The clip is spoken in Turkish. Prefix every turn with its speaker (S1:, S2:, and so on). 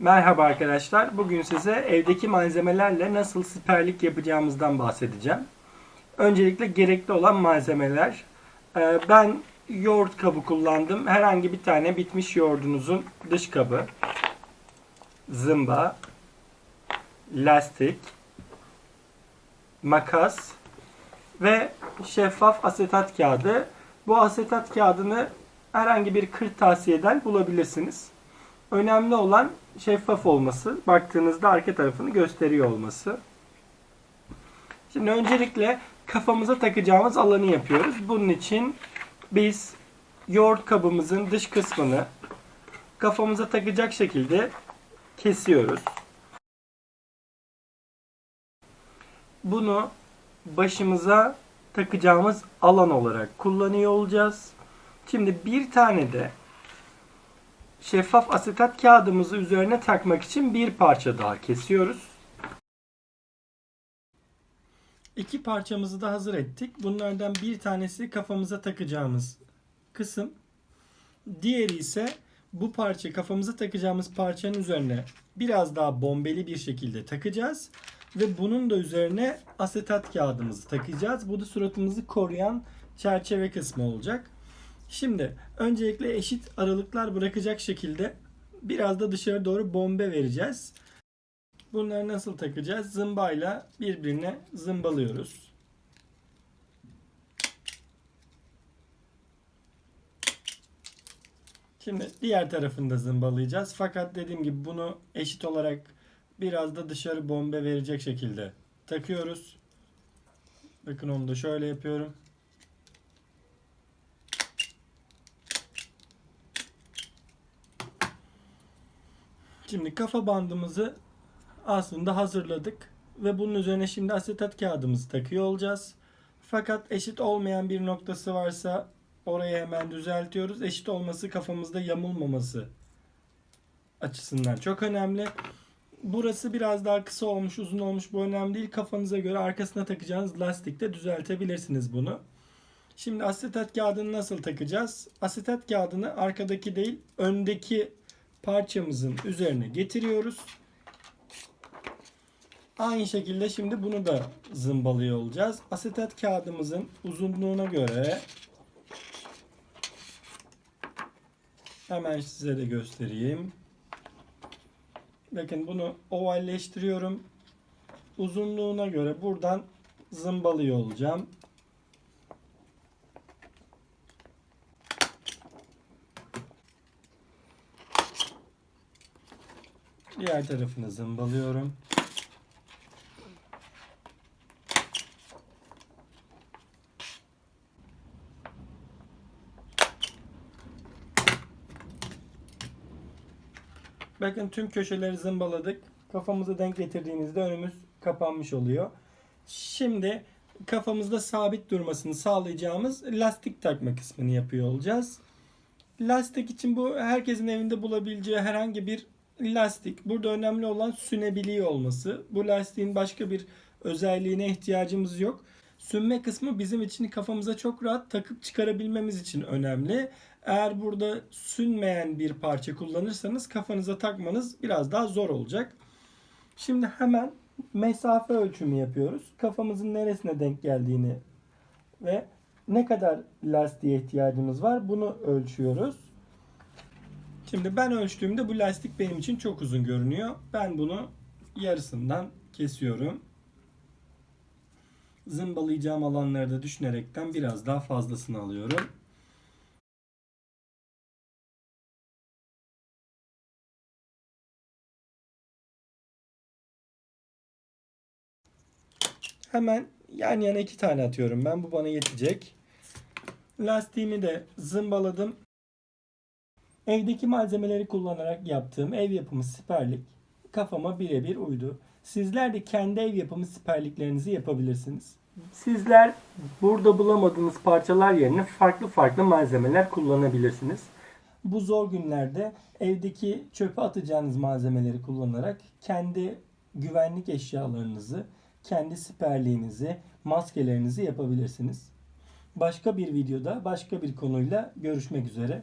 S1: Merhaba arkadaşlar. Bugün size evdeki malzemelerle nasıl siperlik yapacağımızdan bahsedeceğim. Öncelikle gerekli olan malzemeler. Ee, Ben yoğurt kabı kullandım. Herhangi bir tane bitmiş yoğurdunuzun dış kabı, zımba, lastik, makas ve şeffaf asetat kağıdı. Bu asetat kağıdını herhangi bir kırtasiyeden bulabilirsiniz. Önemli olan şeffaf olması. Baktığınızda arka tarafını gösteriyor olması. Şimdi öncelikle kafamıza takacağımız alanı yapıyoruz. Bunun için biz yoğurt kabımızın dış kısmını kafamıza takacak şekilde kesiyoruz. Bunu başımıza takacağımız alan olarak kullanıyor olacağız. Şimdi bir tane de şeffaf asetat kağıdımızı üzerine takmak için bir parça daha kesiyoruz. İki parçamızı da hazır ettik. Bunlardan bir tanesi kafamıza takacağımız kısım. Diğeri ise bu parça kafamıza takacağımız parçanın üzerine biraz daha bombeli bir şekilde takacağız. Ve bunun da üzerine asetat kağıdımızı takacağız. Bu da suratımızı koruyan çerçeve kısmı olacak. Şimdi öncelikle eşit aralıklar bırakacak şekilde biraz da dışarı doğru bombe vereceğiz. Bunları nasıl takacağız? Zımbayla birbirine zımbalıyoruz. Şimdi diğer tarafını da zımbalayacağız. Fakat dediğim gibi bunu eşit olarak biraz da dışarı bombe verecek şekilde takıyoruz. Bakın onu da şöyle yapıyorum. Şimdi kafa bandımızı aslında hazırladık ve bunun üzerine şimdi asetat kağıdımızı takıyor olacağız. Fakat eşit olmayan bir noktası varsa orayı hemen düzeltiyoruz. Eşit olması kafamızda yamulmaması açısından çok önemli. Burası biraz daha kısa olmuş, uzun olmuş bu önemli değil. Kafanıza göre arkasına takacağınız lastikte düzeltebilirsiniz bunu. Şimdi asetat kağıdını nasıl takacağız? Asetat kağıdını arkadaki değil, öndeki parçamızın üzerine getiriyoruz. Aynı şekilde şimdi bunu da zımbalıyor olacağız. Asetat kağıdımızın uzunluğuna göre hemen size de göstereyim. Bakın bunu ovalleştiriyorum. Uzunluğuna göre buradan zımbalıyor olacağım. Diğer tarafını zımbalıyorum. Bakın tüm köşeleri zımbaladık. Kafamızı denk getirdiğinizde önümüz kapanmış oluyor. Şimdi kafamızda sabit durmasını sağlayacağımız lastik takma kısmını yapıyor olacağız. Lastik için bu herkesin evinde bulabileceği herhangi bir lastik. Burada önemli olan sünebiliyor olması. Bu lastiğin başka bir özelliğine ihtiyacımız yok. Sünme kısmı bizim için kafamıza çok rahat takıp çıkarabilmemiz için önemli. Eğer burada sünmeyen bir parça kullanırsanız kafanıza takmanız biraz daha zor olacak. Şimdi hemen mesafe ölçümü yapıyoruz. Kafamızın neresine denk geldiğini ve ne kadar lastiğe ihtiyacımız var bunu ölçüyoruz. Şimdi ben ölçtüğümde bu lastik benim için çok uzun görünüyor. Ben bunu yarısından kesiyorum. Zımbalayacağım alanları da düşünerekten biraz daha fazlasını alıyorum. Hemen yan yana iki tane atıyorum ben. Bu bana yetecek. Lastiğimi de zımbaladım. Evdeki malzemeleri kullanarak yaptığım ev yapımı siperlik kafama birebir uydu. Sizler de kendi ev yapımı siperliklerinizi yapabilirsiniz. Sizler burada bulamadığınız parçalar yerine farklı farklı malzemeler kullanabilirsiniz. Bu zor günlerde evdeki çöpe atacağınız malzemeleri kullanarak kendi güvenlik eşyalarınızı, kendi siperliğinizi, maskelerinizi yapabilirsiniz. Başka bir videoda başka bir konuyla görüşmek üzere.